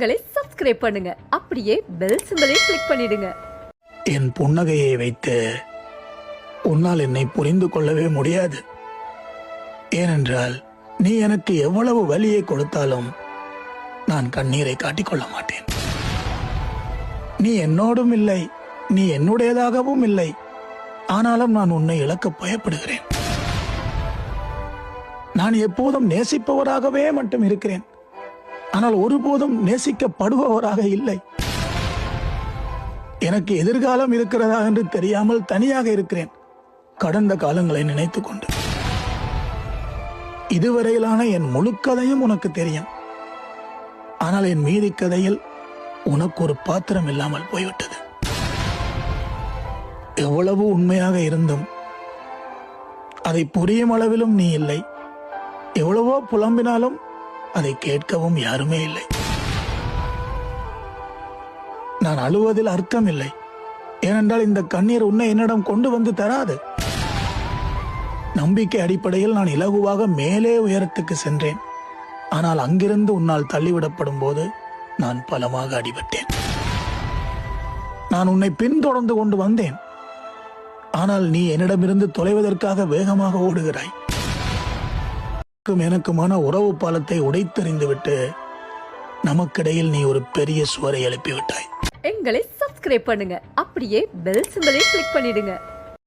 எங்களை சப்ஸ்கிரைப் பண்ணுங்க. அப்படியே பெல் சிம்பலையும் கிளிக் பண்ணிடுங்க. என் புன்னகையை வைத்து உன்னால் என்னை புரிந்து கொள்ளவே முடியாது. ஏனென்றால் நீ எனக்கு எவ்வளவு வலியை கொடுத்தாலும் நான் கண்ணீரை காட்டிக்கொள்ள மாட்டேன். நீ என்னோடும் இல்லை நீ என்னுடையதாகவும் இல்லை. ஆனாலும் நான் உன்னை இழக்க பயப்படுகிறேன். நான் எப்போதும் நேசிப்பவராகவே மட்டும் இருக்கிறேன். ஆனால் ஒருபோதும் நேசிக்கப்படுபவராக இல்லை. எனக்கு எதிர்காலம் இருக்கிறதா என்று தெரியாமல் தனியாக இருக்கிறேன். கடந்த காலங்களை நினைத்துக் கொண்டு. இதுவரையிலான என் முழு கதையும் உனக்கு தெரியும். ஆனால் என் மீதி கதையில் உனக்கு ஒரு பாத்திரம் இல்லாமல் போய்விட்டது. எவ்வளவு உண்மையாக இருந்தும் அதை புரியும் அளவிலும் நீ இல்லை. எவ்வளவோ புலம்பினாலும் அதை கேட்கவும் யாருமே இல்லை. நான் அழுவதில் அர்த்தம் இல்லை. ஏனென்றால் இந்த கண்ணீர் உன்னை என்னிடம் கொண்டு வந்து தராது. நம்பிக்கை அடிப்படையில் நான் இலகுவாக மேலே உயரத்துக்கு சென்றேன். ஆனால் அங்கிருந்து உன்னால் தள்ளிவிடப்படும் போது நான் பலமாக அடிபட்டேன். நான் உன்னை பின்தொடர்ந்து கொண்டு வந்தேன். ஆனால் நீ என்னிடமிருந்து தொலைவதற்காக வேகமாக ஓடுகிறாய். உனக்கும் எனக்குமான உறவு பாலத்தை உடைத்தெறிந்துவிட்டு நமக்கிடையில் நீ ஒரு பெரிய சுவரை எழுப்பிவிட்டாய். எங்களை சப்ஸ்கிரைப் பண்ணுங்க. அப்படியே பெல் சிம்பலையும் கிளிக் பண்ணிடுங்க.